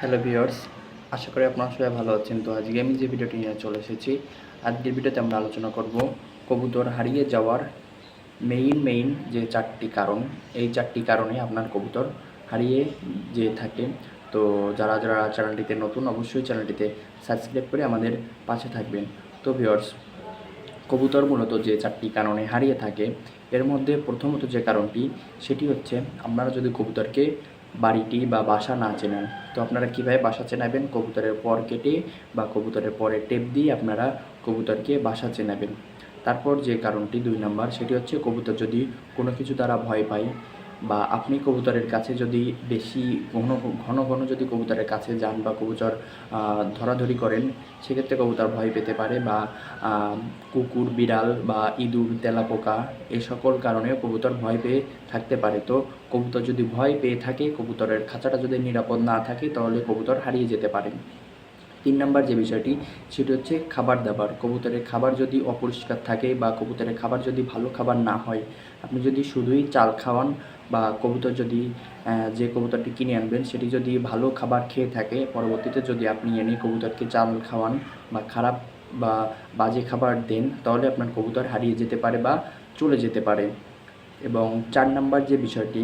Hello viewers, আশা করি আপনারা সবাই ভালো আছেন। তো আজকে আমি যে ভিডিওটি নিয়ে চলে এসেছি, আজকের ভিডিওতে আমরা আলোচনা করব কবুতর হারিয়ে যাওয়ার মেইন মেইন যে চারটি কারণ। এই চারটি কারণে আপনার কবুতর হারিয়ে যেয়ে থাকে। তো যারা যারা চ্যানেলটিতে নতুন, অবশ্যই চ্যানেলটিতে সাবস্ক্রাইব করে আমাদের পাশে থাকবেন। তো ভিউয়ার্স, কবুতর মূলত যে চারটি কারণে হারিয়ে থাকে, এর মধ্যে প্রথমত যে কারণটি, সেটি হচ্ছে আপনারা যদি কবুতরকে বাড়িটি বা বাসা না চেনেন। তো আপনারা কীভাবে বাসা চেনাবেন? কবুতরের পর কেটে বা কবুতরের পরে টেপ দিয়ে আপনারা কবুতরকে বাসা চেনাবেন। তারপর যে কারণটি দুই নাম্বার, সেটি হচ্ছে কবুতর যদি কোনো কিছু তারা ভয় পায় বা আপনি কবুতরের কাছে যদি বেশি ঘন ঘন ঘন যদি কবুতরের কাছে যান বা কবুতর ধরাধরি করেন, সেক্ষেত্রে কবুতর ভয় পেতে পারে বা কুকুর, বিড়াল বা ইঁদুর, তেলাপোকা এ সকল কারণেও কবুতর ভয় পেয়ে থাকতে পারে। তো কবুতর যদি ভয় পেয়ে থাকে, কবুতরের খাঁচাটা যদি নিরাপদ না থাকে, তাহলে কবুতর হারিয়ে যেতে পারে। তিন নাম্বার যে বিষয়টি, সেটি হচ্ছে খাবার দাবার। কবুতরের খাবার যদি অপরিষ্কার থাকে বা কবুতরের খাবার যদি ভালো খাবার না হয়, আপনি যদি শুধুই চাল খাওয়ান বা কবুতর যদি যে কবুতরটি কিনে আনবেন, সেটি যদি ভালো খাবার খেয়ে থাকে, পরবর্তীতে যদি আপনি এনে কবুতরকে চাল খাওয়ান বা খারাপ বা বাজে খাবার দেন, তাহলে আপনার কবুতর হারিয়ে যেতে পারে বা চলে যেতে পারে। এবং চার নাম্বার যে বিষয়টি,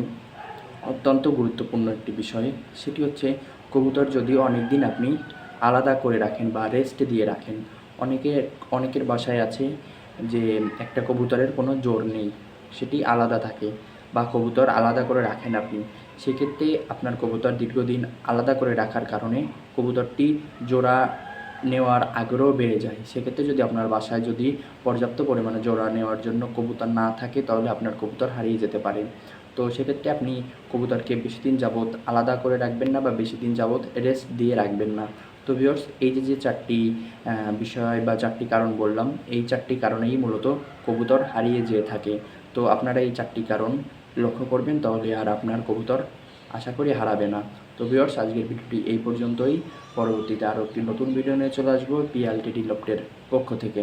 অত্যন্ত গুরুত্বপূর্ণ একটি বিষয়, সেটি হচ্ছে কবুতর যদি অনেক দিন আপনি আলাদা করে রাখেন বা রেস্ট দিয়ে রাখেন, অনেকে, অনেকের বাসায় আছে যে একটা কবুতরের কোনো জোর নেই, সেটি আলাদা থাকে। বা কবুতর আলাদা করে রাখেন আপনি, সেক্ষেত্রে আপনার কবুতর দীর্ঘদিন আলাদা করে রাখার কারণে কবুতরটি জোড়া নেওয়ার আগ্রহ বেড়ে যায়। সেক্ষেত্রে যদি আপনার বাসায় যদি পর্যাপ্ত পরিমাণে জোড়া নেওয়ার জন্য কবুতর না থাকে, তাহলে আপনার কবুতর হারিয়ে যেতে পারে। তো সেক্ষেত্রে আপনি কবুতরকে বেশি দিন যাবৎ আলাদা করে রাখবেন না বা বেশি দিন যাবৎ রেস্ট দিয়ে রাখবেন না। তো ভিউয়ার্স এই যে যে চারটি বিষয় বা চারটি কারণ বললাম, এই চারটি কারণেই মূলত কবুতর হারিয়ে যেয়ে থাকে। তো আপনারা এই চারটি কারণ লক্ষ্য করবেন, তাহলে আর আপনার কবুতর আশা করি হারাবে না। তো ভিওর্স আজকের ভিডিওটি এই পর্যন্তই। পরবর্তীতে আরও একটি নতুন ভিডিও নিয়ে চলে আসব পিএলটিডি লফটের পক্ষ থেকে।